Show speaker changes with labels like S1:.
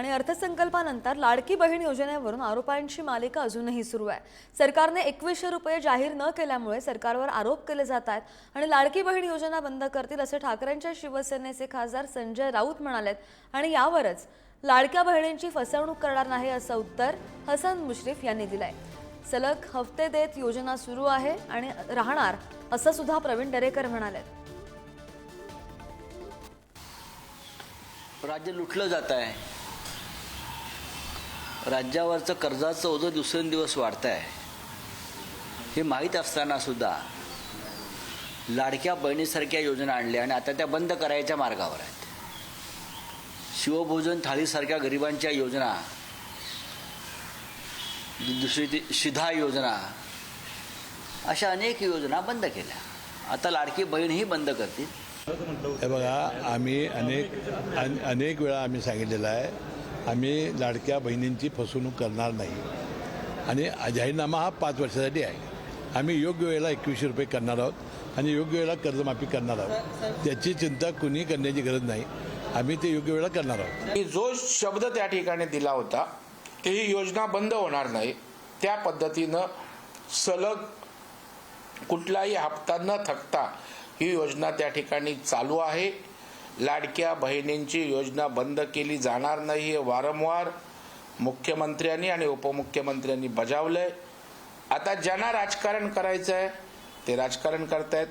S1: आणि अर्थसंकल्पानंतर लाडकी बहीण योजनेवरून आरोपांची मालिका अजूनही सुरू आहे. सरकारने एकवीसशे रुपये जाहीर न केल्यामुळे सरकारवर आरोप केले जात आहेत आणि लाडकी बहीण योजना बंद करतील असे ठाकरेंच्या शिवसेनेचे खासदार संजय राऊत म्हणालेत. आणि यावरच लाडक्या बहिणींची फसवणूक करणार नाही असं उत्तर हसन मुश्रीफ यांनी दिलंय. सलग हफ्ते देत योजना सुरू आहे आणि राहणार असं सुद्धा प्रवीण दरेकर म्हणालेत.
S2: राज्य लुटलं जात आहे. राज्यावरचं कर्जाचं ओझं दिवसेंदिवस वाढत आहे हे माहीत असताना सुद्धा लाडक्या बहिणीसारख्या योजना आणल्या आणि आता त्या बंद करायच्या मार्गावर आहेत. शिवभोजन थाळीसारख्या गरिबांच्या योजना दुसरी ती शिधा योजना अशा अनेक योजना बंद केल्या. आता लाडकी बहीणही बंद करतील.
S3: हे बघा आम्ही अनेक अन- अनेक वेळा आम्ही सांगितलेलं आहे आम्ही लाडक्या बहिणींची फसवणूक करणार नाही. आणि जाहीरनामा हा पाच वर्षासाठी आहे. आम्ही योग्य वेळेला एकवीसशे रुपये करणार आहोत आणि योग्य वेळेला कर्जमाफी करणार आहोत. त्याची चिंता कुणी करण्याची गरज नाही. आम्ही ते योग्य वेळेला करणार आहोत.
S4: की जो शब्द त्या ठिकाणी दिला होता की ही योजना बंद होणार नाही त्या पद्धतीनं सलग कुठलाही हप्ता न थकता ही योजना त्या ठिकाणी चालू आहे. लाडक्या बहिणींची योजना बंद केली जाणार नाही हे वारंवार मुख्यमंत्र्यांनी आणि उपमुख्यमंत्र्यांनी बजावलंय. आता ज्यांना राजकारण करायचं आहे ते राजकारण करतायत.